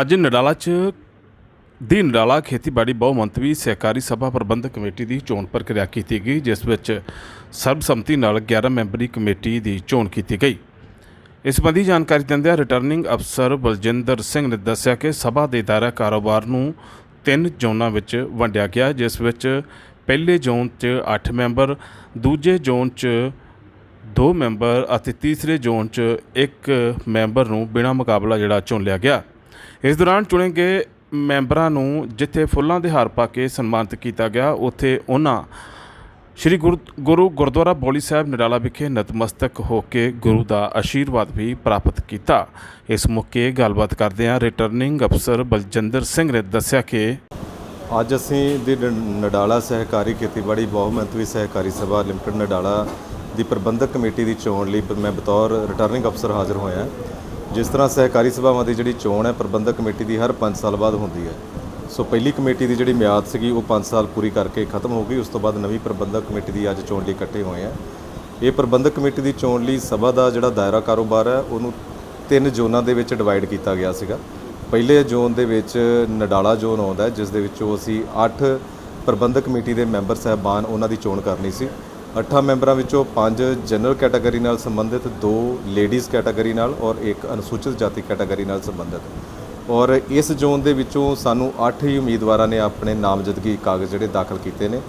ਅੱਜ ਨਡਾਲਾ 'ਚ ਦੀ ਨਡਾਲਾ ਖੇਤੀਬਾੜੀ ਬਹੁਮੰਤਵੀ ਸਹਿਕਾਰੀ ਸਭਾ ਪ੍ਰਬੰਧਕ ਕਮੇਟੀ ਦੀ ਚੋਣ ਪ੍ਰਕਿਰਿਆ ਕੀਤੀ ਗਈ, ਜਿਸ ਵਿੱਚ ਸਰਬਸੰਮਤੀ ਨਾਲ 11 ਮੈਂਬਰੀ ਕਮੇਟੀ ਦੀ ਚੋਣ ਕੀਤੀ ਗਈ। ਇਸ ਸੰਬੰਧੀ ਜਾਣਕਾਰੀ ਦਿੰਦਿਆਂ ਰਿਟਰਨਿੰਗ ਅਫਸਰ ਬਲਜਿੰਦਰ ਸਿੰਘ ਨੇ ਦੱਸਿਆ ਕਿ ਸਭਾ ਦੇ ਦਾਇਰਾ ਕਾਰੋਬਾਰ ਨੂੰ ਤਿੰਨ ਜ਼ੋਨਾਂ ਵਿੱਚ ਵੰਡਿਆ ਗਿਆ, ਜਿਸ ਵਿੱਚ ਪਹਿਲੇ ਜ਼ੋਨ 'ਚ 8 ਮੈਂਬਰ, ਦੂਜੇ ਜ਼ੋਨ 'ਚ ਦੋ ਮੈਂਬਰ ਅਤੇ ਤੀਸਰੇ ਜ਼ੋਨ 'ਚ ਇੱਕ ਮੈਂਬਰ ਨੂੰ ਬਿਨਾਂ ਮੁਕਾਬਲਾ ਜਿਹੜਾ ਚੁਣ ਲਿਆ ਗਿਆ। ਇਸ ਦੌਰਾਨ ਚੁਣੇ ਗਏ ਮੈਂਬਰਾਂ ਨੂੰ ਜਿੱਥੇ ਫੁੱਲਾਂ ਦੇ ਹਾਰ ਪਾ ਕੇ ਸਨਮਾਨਿਤ ਕੀਤਾ ਗਿਆ, ਉੱਥੇ ਉਹਨਾਂ ਸ਼੍ਰੀ ਗੁਰ- ਗੁਰੂ ਗੁਰਦੁਆਰਾ ਬੋਲੀ ਸਾਹਿਬ ਨਡਾਲਾ ਵਿਖੇ ਨਤਮਸਤਕ ਹੋ ਕੇ ਗੁਰੂ ਦਾ ਆਸ਼ੀਰਵਾਦ ਵੀ ਪ੍ਰਾਪਤ ਕੀਤਾ। ਇਸ ਮੌਕੇ ਗੱਲਬਾਤ ਕਰਦਿਆਂ ਰਿਟਰਨਿੰਗ ਅਫਸਰ ਬਲਜਿੰਦਰ ਸਿੰਘ ਨੇ ਦੱਸਿਆ ਕਿ ਅੱਜ ਅਸੀਂ ਦੀ ਨਡਾਲਾ ਸਹਿਕਾਰੀ ਖੇਤੀਬਾੜੀ ਬਹੁਮੰਤਵੀ ਸਹਿਕਾਰੀ ਸਭਾ ਲਿਮਟਿਡ ਨਡਾਲਾ ਦੀ ਪ੍ਰਬੰਧਕ ਕਮੇਟੀ ਦੀ ਚੋਣ ਲਈ ਮੈਂ ਬਤੌਰ ਰਿਟਰਨਿੰਗ ਅਫਸਰ ਹਾਜ਼ਰ ਹੋਇਆ। ਜਿਸ ਤਰ੍ਹਾਂ ਸਹਿਕਾਰੀ ਸਭਾਵਾਂ ਦੀ ਜਿਹੜੀ ਚੋਣ ਹੈ, ਪ੍ਰਬੰਧਕ ਕਮੇਟੀ ਦੀ ਹਰ 5 ਸਾਲ ਬਾਅਦ ਹੁੰਦੀ ਹੈ। ਸੋ ਪਹਿਲੀ ਕਮੇਟੀ ਦੀ ਜਿਹੜੀ ਮਿਆਦ ਸੀਗੀ, ਉਹ 5 ਸਾਲ ਪੂਰੀ ਕਰਕੇ ਖਤਮ ਹੋ ਗਈ। ਉਸ ਤੋਂ ਬਾਅਦ ਨਵੀਂ ਪ੍ਰਬੰਧਕ ਕਮੇਟੀ ਦੀ ਅੱਜ ਚੋਣ ਲਈ ਇਕੱਠੇ ਹੋਏ ਆ ਇਹ ਪ੍ਰਬੰਧਕ ਕਮੇਟੀ ਦੀ ਚੋਣ ਲਈ ਸਭਾ ਦਾ ਜਿਹੜਾ ਦਾਇਰਾ ਕਾਰੋਬਾਰ ਹੈ, ਉਹਨੂੰ ਤਿੰਨ ਜ਼ੋਨਾਂ ਦੇ ਵਿੱਚ ਡਿਵਾਈਡ ਕੀਤਾ ਗਿਆ ਸੀਗਾ। ਪਹਿਲੇ ਜ਼ੋਨ ਦੇ ਵਿੱਚ ਨਡਾਲਾ ਜ਼ੋਨ ਆਉਂਦਾ ਜਿਸ ਦੇ ਵਿੱਚੋਂ ਅਸੀਂ 8 ਪ੍ਰਬੰਧਕ ਕਮੇਟੀ ਦੇ ਮੈਂਬਰ ਸਹਿਬਾਨ ਉਹਨਾਂ ਦੀ ਚੋਣ ਕਰਨੀ ਸੀ। 8 ਮੈਂਬਰਾਂ ਵਿੱਚੋਂ 5 ਜਨਰਲ ਕੈਟਾਗਰੀ ਨਾਲ ਸੰਬੰਧਿਤ 2 ਲੇਡੀਜ਼ ਕੈਟਾਗਰੀ ਨਾਲ ਔਰ ਇੱਕ ਅਨੁਸੂਚਿਤ ਜਾਤੀ ਕੈਟਾਗਰੀ ਨਾਲ ਸੰਬੰਧਿਤ। ਔਰ ਇਸ ਜ਼ੋਨ ਦੇ ਵਿੱਚੋਂ ਸਾਨੂੰ 8 ਹੀ ਉਮੀਦਵਾਰਾਂ ਨੇ ਆਪਣੇ ਨਾਮਜ਼ਦਗੀ ਕਾਗਜ਼ ਜਿਹੜੇ ਦਾਖਲ ਕੀਤੇ ਨੇ।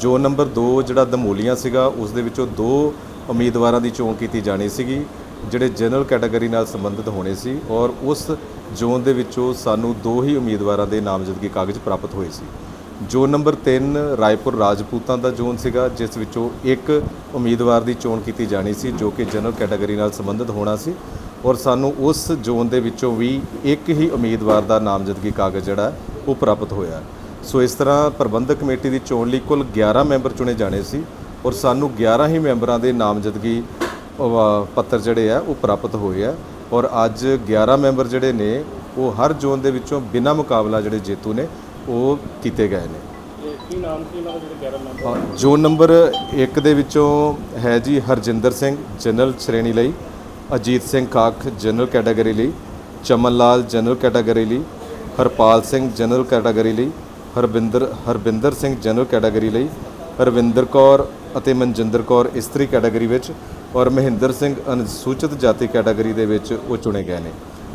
ਜ਼ੋਨ ਨੰਬਰ 2 ਜਿਹੜਾ ਦਮੋਲੀਆਂ ਸੀਗਾ, ਉਸ ਦੇ ਵਿੱਚੋਂ ਦੋ ਉਮੀਦਵਾਰਾਂ ਦੀ ਚੋਣ ਕੀਤੀ ਜਾਣੀ ਸੀਗੀ, ਜਿਹੜੇ ਜਨਰਲ ਕੈਟਾਗਰੀ ਨਾਲ ਸੰਬੰਧਿਤ ਹੋਣੇ ਸੀ ਔਰ ਉਸ ਜ਼ੋਨ ਦੇ ਵਿੱਚੋਂ ਸਾਨੂੰ ਦੋ ਹੀ ਉਮੀਦਵਾਰਾਂ ਦੇ ਨਾਮਜ਼ਦਗੀ ਕਾਗਜ਼ ਪ੍ਰਾਪਤ ਹੋਏ ਸੀ। ਜ਼ੋਨ ਨੰਬਰ 3 ਰਾਏਪੁਰ ਰਾਜਪੂਤਾਂ ਦਾ ਜ਼ੋਨ ਸੀਗਾ, ਜਿਸ ਵਿੱਚੋਂ ਇੱਕ ਉਮੀਦਵਾਰ ਦੀ ਚੋਣ ਕੀਤੀ ਜਾਣੀ ਸੀ, ਜੋ ਕਿ ਜਨਰਲ ਕੈਟਾਗਰੀ ਨਾਲ ਸੰਬੰਧਿਤ ਹੋਣਾ ਸੀ। ਔਰ ਸਾਨੂੰ ਉਸ ਜ਼ੋਨ ਦੇ ਵਿੱਚੋਂ ਵੀ ਇੱਕ ਹੀ ਉਮੀਦਵਾਰ ਦਾ ਨਾਮਜ਼ਦਗੀ ਕਾਗਜ਼ ਜਿਹੜਾ ਉਹ ਪ੍ਰਾਪਤ ਹੋਇਆ। ਸੋ ਇਸ ਤਰ੍ਹਾਂ ਪ੍ਰਬੰਧਕ ਕਮੇਟੀ ਦੀ ਚੋਣ ਲਈ ਕੁੱਲ 11 ਮੈਂਬਰ ਚੁਣੇ ਜਾਣੇ ਸੀ ਔਰ ਸਾਨੂੰ 11 ਹੀ ਮੈਂਬਰਾਂ ਦੇ ਨਾਮਜ਼ਦਗੀ ਪੱਤਰ ਜਿਹੜੇ ਆ ਉਹ ਪ੍ਰਾਪਤ ਹੋਏ ਆ। ਔਰ ਅੱਜ 11 ਮੈਂਬਰ ਜਿਹੜੇ ਨੇ, ਉਹ ਹਰ ਜ਼ੋਨ ਦੇ ਵਿੱਚੋਂ ਬਿਨਾਂ ਮੁਕਾਬਲਾ ਜਿਹੜੇ ਜੇਤੂ ਨੇ ਉਹ ਕੀਤੇ ਗਏ ਨੇ। ਕੀ ਨਾਮ ਕੀ ਇਹਨਾਂ ਦੇ ਜਿਹੜੇ 11 ਮੈਂਬਰ? ਅ, ਜ਼ੋਨ ਨੰਬਰ 1 ਦੇ ਵਿੱਚੋਂ ਹੈ ਜੀ ਹਰਜਿੰਦਰ ਸਿੰਘ ਜਨਰਲ ਸ਼੍ਰੇਣੀ ਲਈ ਅਜੀਤ ਸਿੰਘ ਕਾਖ ਜਨਰਲ ਕੈਟਾਗਰੀ ਲਈ ਚਮਨ ਲਾਲ ਜਨਰਲ ਕੈਟਾਗਰੀ ਲਈ ਹਰਪਾਲ ਸਿੰਘ ਜਨਰਲ ਕੈਟਾਗਰੀ ਲਈ ਹਰਬਿੰਦਰ ਹਰਬਿੰਦਰ ਸਿੰਘ ਜਨਰਲ ਕੈਟਾਗਰੀ ਲਈ ਹਰਵਿੰਦਰ ਕੌਰ ਅਤੇ ਮਨਜਿੰਦਰ ਕੌਰ ਇਸਤਰੀ ਕੈਟਾਗਰੀ ਵਿੱਚ ਔਰ ਮਹਿੰਦਰ ਸਿੰਘ ਅਨੁਸੂਚਿਤ ਜਾਤੀ ਕੈਟਾਗਰੀ ਦੇ ਵਿੱਚ ਉਹ ਚੁਣੇ ਗਏ ਨੇ।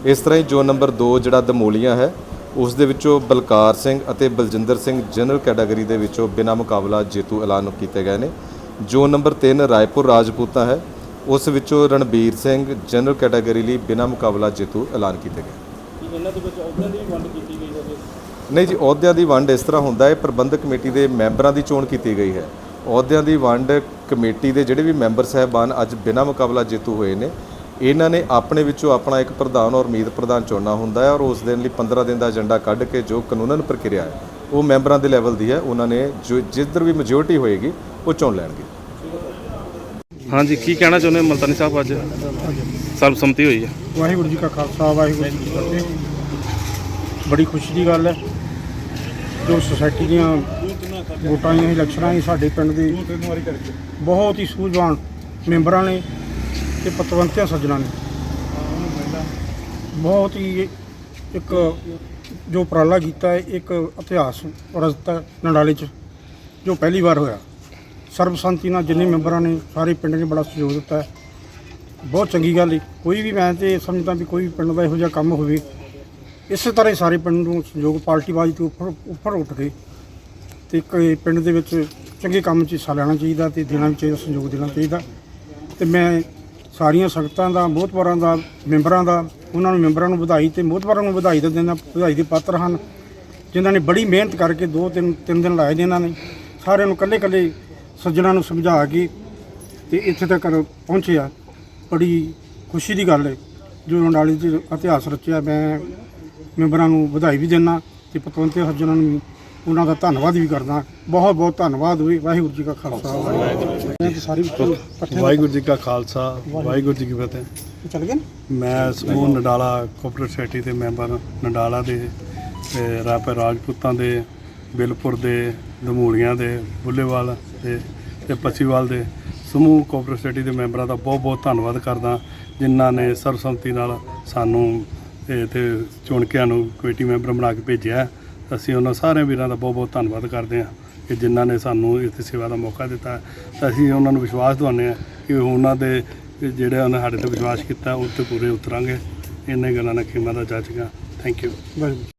ਇਸ ਤਰ੍ਹਾਂ ਹੀ ਜ਼ੋਨ ਨੰਬਰ 2 ਜਿਹੜਾ ਦਮੋਲੀਆਂ ਹੈ ਉਸ ਦੇ ਵਿੱਚੋਂ ਬਲਕਾਰ ਸਿੰਘ ਅਤੇ ਬਲਜਿੰਦਰ ਸਿੰਘ ਜਨਰਲ ਕੈਟਾਗਰੀ ਦੇ ਵਿੱਚੋਂ ਬਿਨਾਂ ਮੁਕਾਬਲਾ ਜੇਤੂ ਐਲਾਨ ਕੀਤੇ ਗਏ ਨੇ। ਜ਼ੋਨ ਨੰਬਰ 3 ਰਾਏਪੁਰ ਰਾਜਪੂਤਾਂ ਹੈ ਉਸ ਵਿੱਚੋਂ ਰਣਬੀਰ ਸਿੰਘ ਜਨਰਲ ਕੈਟਾਗਰੀ ਲਈ ਬਿਨਾਂ ਮੁਕਾਬਲਾ ਜੇਤੂ ਐਲਾਨ ਕੀਤੇ ਗਏ। ਇਹਨਾਂ ਦੇ ਵਿੱਚ ਅਹੁਦਿਆਂ ਦੀ ਵੰਡ ਕੀਤੀ ਗਈ ਹੈ ਨਹੀਂ ਜੀ ਅਹੁਦਿਆਂ ਦੀ ਵੰਡ ਇਸ ਤਰ੍ਹਾਂ ਹੁੰਦਾ ਹੈ ਪ੍ਰਬੰਧਕ ਕਮੇਟੀ ਦੇ ਮੈਂਬਰਾਂ ਦੀ ਚੋਣ ਕੀਤੀ ਗਈ ਹੈ। ਅਹੁਦਿਆਂ ਦੀ ਵੰਡ ਕਮੇਟੀ ਦੇ ਜਿਹੜੇ ਵੀ ਮੈਂਬਰ ਸਹਿਬਾਨ ਅੱਜ ਬਿਨਾਂ ਮੁਕਾਬਲਾ ਜੇਤੂ ਹੋਏ ਨੇ ਇਹਨਾਂ ਨੇ ਆਪਣੇ ਵਿੱਚੋਂ ਆਪਣਾ ਇੱਕ ਪ੍ਰਧਾਨ ਔਰ ਮੀਤ ਪ੍ਰਧਾਨ ਚੁਣਨਾ ਹੁੰਦਾ ਹੈ ਔਰ ਉਸ ਦਿਨ ਲਈ 15 ਦਿਨ ਦਾ ਏਜੰਡਾ ਕੱਢ ਕੇ ਜੋ ਕਾਨੂੰਨਨ ਪ੍ਰਕਿਰਿਆ ਹੈ ਉਹ ਮੈਂਬਰਾਂ ਦੇ ਲੈਵਲ ਦੀ ਹੈ ਉਹਨਾਂ ਨੇ ਜੋ ਜਿੱਧਰ ਵੀ ਮੈਜੋਰਟੀ ਹੋਏਗੀ ਉਹ ਚੁਣ ਲੈਣਗੇ। ਹਾਂਜੀ ਕੀ ਕਹਿਣਾ ਚਾਹੁੰਦੇ ਹੋ ਮਲਤਾਨੀ ਸਾਹਿਬ ਅੱਜ? ਸਰਬਸੰਮਤੀ ਹੋਈ ਹੈ। ਵਾਹਿਗੁਰੂ ਜੀ ਕਾ ਖਾਲਸਾ ਵਾਹਿਗੁਰੂ ਜੀ ਕੀ ਫਤਿਹ। ਬੜੀ ਖੁਸ਼ੀ ਦੀ ਗੱਲ ਹੈ। ਜੋ ਸੁਸਾਇਟੀ ਦੀਆਂ ਵੋਟਾਂ ਦੀਆਂ ਇਲੈਕਸ਼ਨਾਂ ਹੀ ਸਾਡੇ ਪਿੰਡ ਦੀ ਬਹੁਤ ਹੀ ਸੂਝਵਾਨ ਮੈਂਬਰਾਂ ਨੇ ਤੇ ਪਤਵੰਤਿਆਂ ਸੱਜਣਾ ਨੇ। ਬਹੁਤ ਹੀ ਇੱਕ ਜੋ ਉਪਰਾਲਾ ਕੀਤਾ ਹੈ, ਇੱਕ ਇਤਿਹਾਸ ਰਚਤ ਨੰਡਾਲੇ 'ਚ, ਜੋ ਪਹਿਲੀ ਵਾਰ ਹੋਇਆ। ਸਰਬਸੰਤੀ ਨਾਲ ਜਿੰਨੇ ਮੈਂਬਰਾਂ ਨੇ ਸਾਰੇ ਪਿੰਡ ਨੇ ਬੜਾ ਸਹਿਯੋਗ ਦਿੱਤਾ ਹੈ। ਬਹੁਤ ਚੰਗੀ ਗੱਲ ਹੈ ਕੋਈ ਵੀ ਮੈਂ ਤੇ ਸਮਝਦਾ ਵੀ ਕੋਈ ਵੀ ਪਿੰਡ ਦਾ ਇਹੋ ਜਿਹਾ ਕੰਮ ਹੋਵੇ, ਇਸੇ ਤਰ੍ਹਾਂ ਹੀ ਸਾਰੇ ਪਿੰਡ ਨੂੰ ਸਹਿਯੋਗ ਪਾਰਟੀਬਾਜ਼ੀ ਤੋਂ ਉੱਪਰ ਉੱਪਰ ਉੱਠ ਕੇ ਤੇ ਇੱਕ ਪਿੰਡ ਦੇ ਵਿੱਚ ਚੰਗੇ ਕੰਮ 'ਚ ਹਿੱਸਾ ਲੈਣਾ ਚਾਹੀਦਾ ਤੇ ਦੇਣਾ ਵੀ ਚਾਹੀਦਾ, ਸਹਿਯੋਗ ਦੇਣਾ ਚਾਹੀਦਾ। ਤੇ ਮੈਂ ਸਾਰੀਆਂ ਸੰਗਤਾਂ ਦਾ ਮੋਹਤਵਾਰਾਂ ਦਾ, ਮੈਂਬਰਾਂ ਦਾ, ਉਹਨਾਂ ਨੂੰ ਮੈਂਬਰਾਂ ਨੂੰ ਵਧਾਈ ਤੇ ਮੋਹਤਵਾਰਾਂ ਨੂੰ ਵਧਾਈ ਦਾ ਦਿੰਦਾ ਵਧਾਈ ਦੇ ਪਾਤਰ ਹਨ, ਜਿਨ੍ਹਾਂ ਨੇ ਬੜੀ ਮਿਹਨਤ ਕਰਕੇ ਦੋ ਤਿੰਨ ਤਿੰਨ ਦਿਨ ਲਾਏ ਨੇ ਇਹਨਾਂ ਨੇ। ਸਾਰਿਆਂ ਨੂੰ ਇਕੱਲੇ ਇਕੱਲੇ ਸੱਜਣਾ ਨੂੰ ਸਮਝਾ ਕੇ ਤੇ ਇੱਥੇ ਤੱਕ ਪਹੁੰਚਿਆ। ਬੜੀ ਖੁਸ਼ੀ ਦੀ ਗੱਲ ਹੈ, ਜੋ ਨਡਾਲੀ ਦੇ ਇਤਿਹਾਸ ਰਚਿਆ। ਮੈਂ ਮੈਂਬਰਾਂ ਨੂੰ ਵਧਾਈ ਵੀ ਦਿੰਦਾ ਤੇ ਪਤਵੰਤੇ ਸੱਜਣਾਂ ਨੂੰ ਉਹਨਾਂ ਦਾ ਧੰਨਵਾਦ ਵੀ ਕਰਦਾ। ਬਹੁਤ ਬਹੁਤ ਧੰਨਵਾਦ ਹੋਵੇ ਵਾਹਿਗੁਰੂ ਜੀ ਕਾ ਖਾਲਸਾ। ਵਾਹਿਗੁਰੂ ਵਾਹਿਗੁਰੂ ਜੀ ਕਾ ਖਾਲਸਾ। ਵਾਹਿਗੁਰੂ ਜੀ ਕੀ ਫਤਿਹ। ਚੱਲ ਗਏ ਨਾ? ਮੈਂ ਸਮੂਹ ਨਡਾਲਾ ਕੋਆਪਰੇਟਿਵ ਸੋਸਾਇਟੀ ਦੇ ਮੈਂਬਰ ਨਡਾਲਾ ਦੇ ਤੇ ਰਾਪੇ ਰਾਜਪੂਤਾਂ ਦੇ ਬਿਲਪੁਰ ਦੇ ਦਮੂਲੀਆਂ ਦੇ ਬੁੱਲੇਵਾਲ ਦੇ ਤੇ ਪੱਛੀਵਾਲ ਦੇ ਸਮੂਹ ਕੋਆਪਰੇਟਿਵ ਸੋਸਾਇਟੀ ਦੇ ਮੈਂਬਰਾਂ ਦਾ ਬਹੁਤ ਬਹੁਤ ਧੰਨਵਾਦ ਕਰਦਾ। ਜਿਨ੍ਹਾਂ ਨੇ ਸਰਬਸੰਮਤੀ ਨਾਲ ਸਾਨੂੰ ਤੇ ਤੇ ਚੁਣ ਕੇ ਸਾਨੂੰ ਕਮੇਟੀ ਮੈਂਬਰ ਬਣਾ ਕੇ ਭੇਜਿਆ। ਅਸੀਂ ਉਹਨਾਂ ਸਾਰਿਆਂ ਵੀਰਾਂ ਦਾ ਬਹੁਤ ਬਹੁਤ ਧੰਨਵਾਦ ਕਰਦੇ ਹਾਂ ਕਿ ਜਿਨ੍ਹਾਂ ਨੇ ਸਾਨੂੰ ਇਸ ਸੇਵਾ ਦਾ ਮੌਕਾ ਦਿੱਤਾ। ਤਾਂ ਅਸੀਂ ਉਹਨਾਂ ਨੂੰ ਵਿਸ਼ਵਾਸ ਦਿਵਾਉਂਦੇ ਹਾਂ ਕਿ ਉਹਨਾਂ ਦੇ ਜਿਹੜੇ ਉਹਨਾਂ ਸਾਡੇ ਤੇ ਵਿਸ਼ਵਾਸ ਕੀਤਾ, ਉਹ ਤੇ ਪੂਰੇ ਉਤਰਾਂਗੇ। ਇੰਨੇ ਗੱਲਾਂ ਨਾਲ ਖਿਮਾ ਦਾ ਚਾਚਗਾ ਥੈਂਕ ਯੂ ਵਾਹਿਗੁਰੂ